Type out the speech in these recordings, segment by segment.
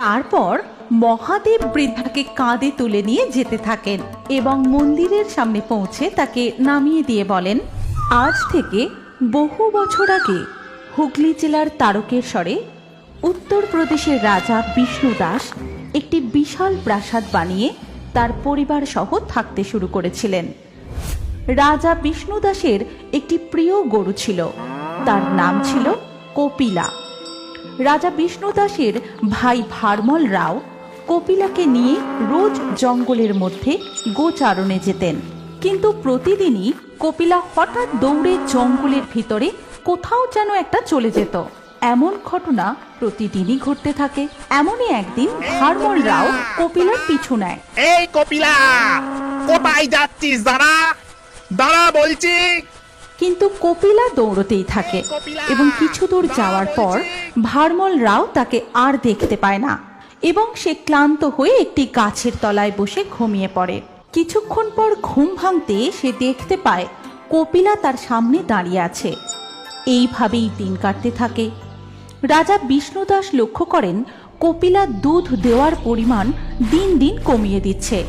তারপর মহাদেব বৃদ্ধাকে কাঁধে তুলে নিয়ে যেতে থাকেন এবং মন্দিরের সামনে পৌঁছে তাকে নামিয়ে দিয়ে বলেন, আজ থেকে বহু বছর আগে হুগলি জেলার তারকেশ্বরে উত্তরপ্রদেশের রাজা বিষ্ণু দাস একটি বিশাল প্রাসাদ বানিয়ে তার পরিবার সহ থাকতে শুরু করেছিলেন। রাজা বিষ্ণু দাসের একটি প্রিয় গরু ছিল। তার নাম ছিল কপিলা। রাজা বিষ্ণু দাসের ভাই ভারমল রাও কপিলাকে নিয়ে রোজ জঙ্গলের মধ্যে গোচারণে যেতেন। কিন্তু প্রতিদিনই কপিলা হঠাৎ দৌড়ে জঙ্গলের ভিতরে কোথাও যেন একটা চলে যেত। এমন ঘটনা প্রতিদিনই ঘটতে থাকে। এমনই একদিন ভারমল রাও কপিলার পিছু নেয়। এই কপিলা, কোথায় যাচ্ছিস? দাঁড়া দাঁড়া বলছি। কিন্তু কপিলা দৌড়তেই থাকে এবং কিছু দূর যাওয়ার পর ভারমল রাও তাকে আর দেখতে পায় না এবং সে ক্লান্ত হয়ে একটি গাছের তলায় বসে ঘুমিয়ে পড়ে। কিছুক্ষণ পর ঘুম ভাঙতে সে দেখতে পায় কপিলা তার সামনে দাঁড়িয়ে আছে। এইভাবেই দিন কাটতে থাকে। রাজা বিষ্ণুদাস লক্ষ্য করেন কপিলা দুধ দেওয়ার পরিমাণ দিন দিন কমিয়ে দিচ্ছে।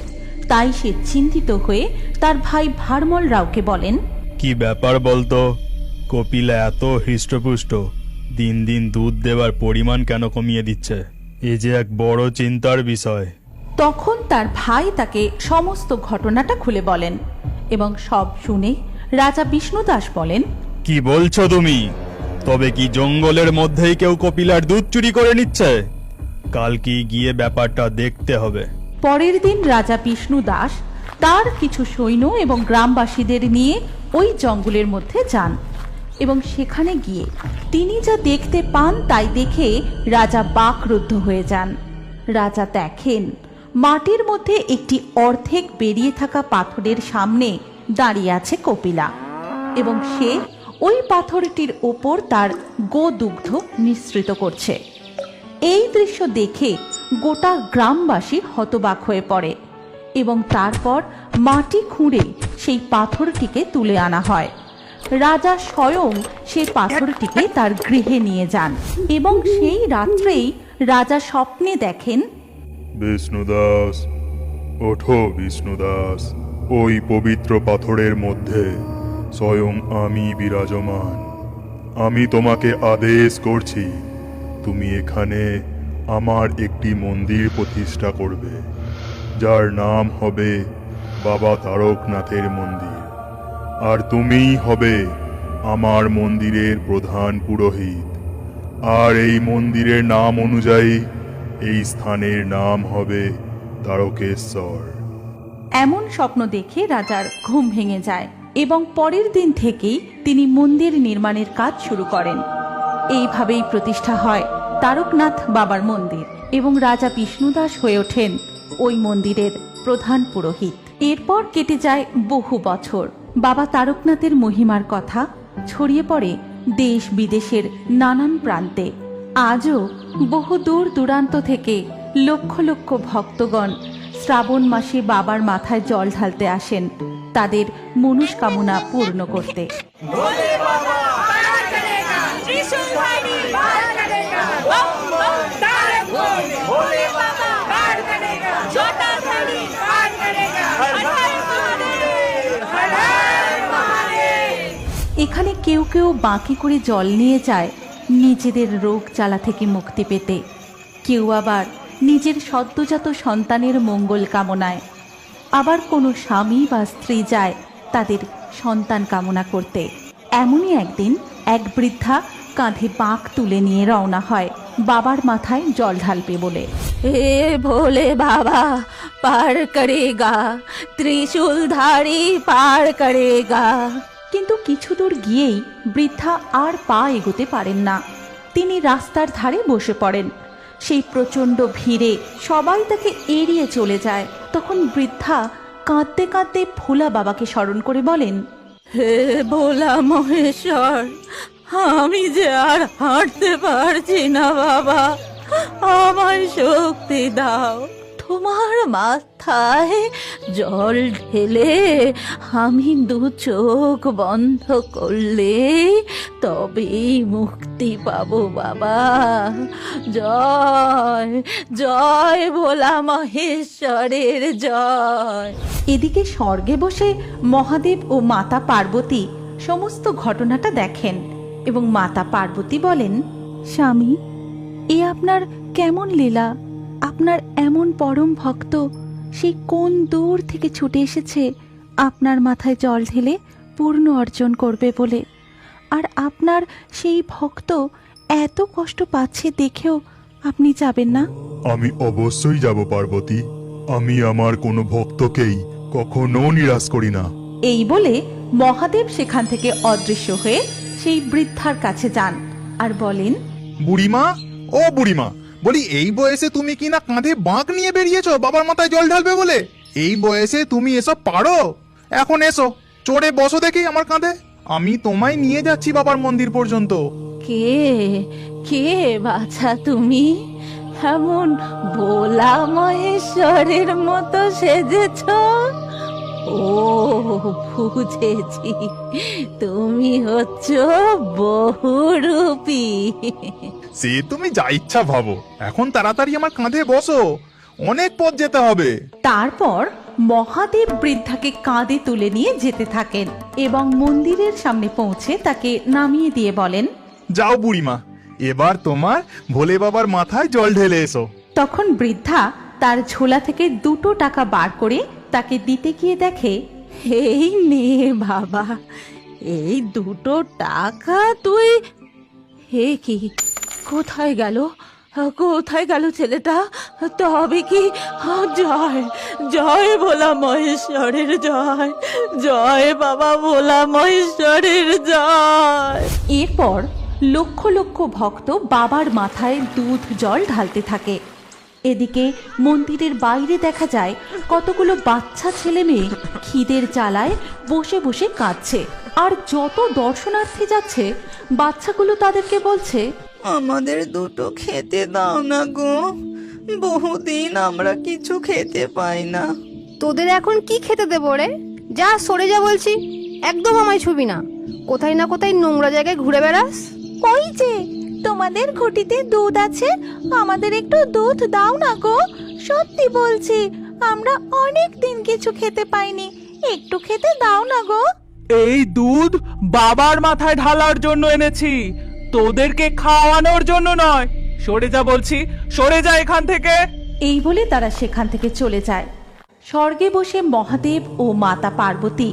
তাই সে চিন্তিত হয়ে তার ভাই ভারমল রাওকে বলেন কি ব্যাপার বলতো? কপিলা এত হৃষ্টপুষ্ট দিন দিন দুধ দেওয়ার পরিমাণ কেন কমিয়ে দিচ্ছে? এ যে এক বড় চিন্তার বিষয়। তখন তার ভাই তাকে সমস্ত ঘটনাটা খুলে বলেন এবং সব শুনে রাজা বিষ্ণুদাস বলেন কি বলছো তুমি? তবে কি জঙ্গলের মধ্যেই কেউ কপিলার দুধ চুরি করে নিচ্ছে? কাল কি গিয়ে ব্যাপারটা দেখতে হবে। পরের দিন রাজা বিষ্ণু দাস তার কিছু সৈন্য এবং গ্রামবাসীদের নিয়ে ওই জঙ্গলের মধ্যে যান এবং সেখানে গিয়ে তিনি যা দেখতে পান তাই দেখে রাজা বাকরুদ্ধ হয়ে যান। রাজা দেখেন মাটির মধ্যে একটি অর্ধেক বেরিয়ে থাকা পাথরের সামনে দাঁড়িয়ে আছে কপিলা এবং সে ওই পাথরটির ওপর তার গোদুগ্ধ মিশ্রিত করছে। এই দৃশ্য দেখে গোটা গ্রামবাসী হতবাক হয়ে পড়ে। এবং তারপর মাটি খুঁড়ে সেই পাথরটিকে তুলে আনা হয়। রাজা স্বয়ং সেই পাথরটিকে তার গৃহে নিয়ে যান এবং সেই রাত্রেই রাজা স্বপ্নে দেখেন, বিষ্ণুদাস, ওঠো বিষ্ণুদাস, ওই পবিত্র পাথরের মধ্যে স্বয়ং আমি বিরাজমান। আমি তোমাকে আদেশ করছি, তুমি এখানে আমার একটি মন্দির প্রতিষ্ঠা করবে। যার নাম হবে বাবা তারকনাথের মন্দির। আর তুমিই হবে আমার মন্দিরের প্রধান পুরোহিত। আর এই মন্দিরের নাম অনুযায়ী এই স্থানের নাম হবে তারকেশ্বর। এমন স্বপ্ন দেখে রাজার ঘুম ভেঙে যায় এবং পরের দিন থেকেই তিনি মন্দির নির্মাণের কাজ শুরু করেন। এইভাবেই প্রতিষ্ঠা হয় তারকনাথ বাবার মন্দির এবং রাজা বিষ্ণুদাস হয়ে ওঠেন ওই মন্দিরের প্রধান পুরোহিত। এরপর কেটে যায় বহু বছর। বাবা তারকনাথের মহিমার কথা ছড়িয়ে পড়ে দেশ বিদেশের নানান প্রান্তে। আজও বহু দূর দূরান্ত থেকে লক্ষ লক্ষ ভক্তগণ শ্রাবণ মাসে বাবার মাথায় জল ঢালতে আসেন তাদের মনস্কামনা পূর্ণ করতে। কেউ কেউ বাঁকি করে জল নিয়ে যায় নিজেদের রোগ জ্বালা থেকে মুক্তি পেতে। কেউ আবার নিজের সদ্যজাত সন্তানের মঙ্গল কামনায়। আবার কোনো স্বামী বা স্ত্রী যায় তাদের সন্তান কামনা করতে। এমনই একদিন এক বৃদ্ধা কাঁধে বাঁক তুলে নিয়ে রওনা হয় বাবার মাথায় জল ঢালবে বলে। হে ভোলে বাবা, পার করেগা ত্রিশূল ধারী পার করে গা কিন্তু কিছু দূর গিয়েই বৃদ্ধা আর পা এগোতে পারেন না। তিনি রাস্তার ধারে বসে পড়েন। সেই প্রচণ্ড ভিড়ে সবাই তাকে এড়িয়ে চলে যায়। তখন বৃদ্ধা কাঁদতে কাঁদতে ভোলা বাবাকে স্মরণ করে বলেন, হে ভোলা মহেশ্বর, আমি যে আর হাঁটতে পারছি না বাবা, আমায় শক্তি দাও। তোমার মাথায় জল ঢেলে আমি দু চোখ বন্ধ করলে তবেই মুক্তি পাবো বাবা। জয় জয় ভোলা মহেশ্বরের জয়। এদিকে স্বর্গে বসে মহাদেব ও মাতা পার্বতী সমস্ত ঘটনাটা দেখেন এবং মাতা পার্বতী বলেন স্বামী এ আপনার কেমন লীলা? আপনার এমন পরম ভক্ত সেই কোন দূর থেকে ছুটে এসেছে আপনার মাথায় জল ঢেলে পূর্ণ অর্জন করবে বলে। আর আপনার সেই ভক্ত এত কষ্ট পাচ্ছে দেখেও আপনি যাবেন না? আমি অবশ্যই যাব পার্বতী। আমি আমার কোনো ভক্তকেই কখনো নিরাশ করি না। এই বলে মহাদেব সেখান থেকে অদৃশ্য হয়ে সেই বৃদ্ধার কাছে যান আর বলেন বুড়িমা ও বুড়িমা বলি, এই বয়সে তুমি কি না কাঁধে বাঁক নিয়ে বেরিয়েছো? বাবার মাথায় জল ঢালবে বলে? এই বয়সে তুমি এসব পারো? এখন এসো, চড়ে বসো দেখি আমার কাঁধে। আমি তোমায় নিয়ে যাচ্ছি বাবার মন্দির পর্যন্ত। কে কে বাছা তুমি? এমন ভোলা মহেশ্বরের মতো সেজেছ? ও, বুঝেছি। তুমি হচ্ছ বহুরূপী। সে তুমি যা ইচ্ছা ভাবো। এখন তাড়াতাড়ি আমার কাঁধে বসো। অনেক পথ যেতে হবে। তারপর মহাদেব বৃদ্ধাকে কাঁধে তুলে নিয়ে যেতে থাকেন এবং মন্দিরের সামনে পৌঁছে তাকে নামিয়ে দিয়ে বলেন যাও বুড়িমা এবার তোমার ভোলে বাবার মাথায় জল ঢেলে এসো। তখন বৃদ্ধা তার ঝোলা থেকে দুটো টাকা বার করে তাকে দিতে গিয়ে দেখে এই নে বাবা এই দুটো টাকা তুই হে কি কোথায় গেল? কোথায় গেল ছেলেটা? তবে কি? জয় জয় ভোলা মহেশ্বরের জয় জয় বাবা ভোলা মহেশ্বরের জয়। এরপর লক্ষ লক্ষ ভক্ত বাবার মাথায় দুধ জল ঢালতে থাকে। এদিকে মন্দিরের বাইরে দেখা যায় কতগুলো বাচ্চা ছেলে মেয়ে খিদের চালায় বসে বসে কাঁদছে। আর যত দর্শনার্থী যাচ্ছে, বাচ্চাগুলো তাদেরকে বলছে আমাদের দুটো খেতে দাও না গো। বহুদিন আমরা কিছু খেতে পাই না। তোদের এখন কি খেতে দেবো রে? যা সরে যা বলছি। একদম আমায় ছুবি না। কোথায় না কোথায় নোংরা জায়গায় ঘুরে বেড়াস? ওই যে তোমাদের ঘটিতে দুধ আছে আমাদের একটু দুধ দাও না গো। সত্যি বলছি আমরা অনেক দিন কিছু খেতে পাইনি। একটু খেতে দাও না গো। এই দুধ বাবার মাথায় ঢালার জন্য এনেছি। তোদেরকে খাওয়ানোর জন্য নয়। সরে যা বলছি সরে যা এখান থেকে। এই বলে তারা সেখান থেকে চলে যায়। স্বর্গে বসে মহাদেব ও মাতা পার্বতী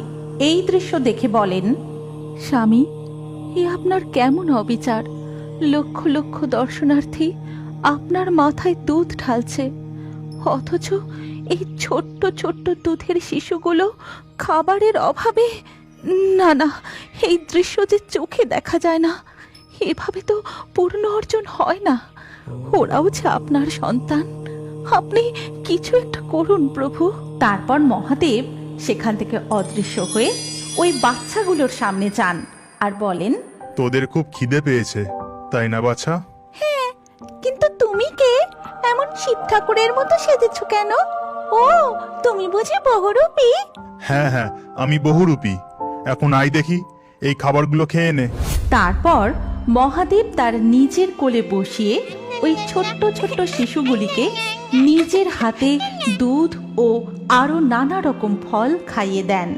এই দৃশ্য দেখে বলেন স্বামী এ আপনার কেমন অবিচার? লক্ষ লক্ষ দর্শনার্থী আপনার মাথায় দুধ ঢালছে। অথচ এই ছোট্ট ছোট্ট দুধের শিশুগুলো খাবারের অভাবে না না এই দৃশ্য যে চোখে দেখা যায় না। এভাবে তো পূর্ণ অর্জন হয় না। ওরাও যে আপনার সন্তান। আপনি কিছু একটা করুন প্রভু। তারপর মহাদেব সেখান থেকে অদৃশ্য হয়ে ওই বাচ্চাগুলোর সামনে যান আর বলেন তোদের খুব খিদে পেয়েছে তাই না বাছা? কিন্তু তুমি কে? এমন শিব ঠাকুরের মতো সেজেছ কেন? ও তুমি বুঝি বহুরূপী? হ্যাঁ হ্যাঁ আমি বহুরূপী। এখন আই দেখি এই খাবারগুলো খেয়ে নে। তারপর মহাদেব তার নিজের কোলে বসিয়ে ওই ছোট্ট ছোট্ট শিশুগুলিকে নিজের হাতে দুধ ও আরও নানা রকম ফল খাইয়ে দেন।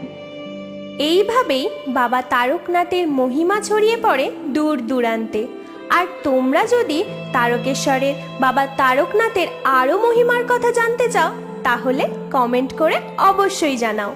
এইভাবেই বাবা তারকনাথের মহিমা ছড়িয়ে পড়ে দূর দূরান্তে। আর তোমরা যদি তারকেশ্বরের বাবা তারকনাথের আরও মহিমার কথা জানতে চাও, তাহলে কমেন্ট করে অবশ্যই জানাও।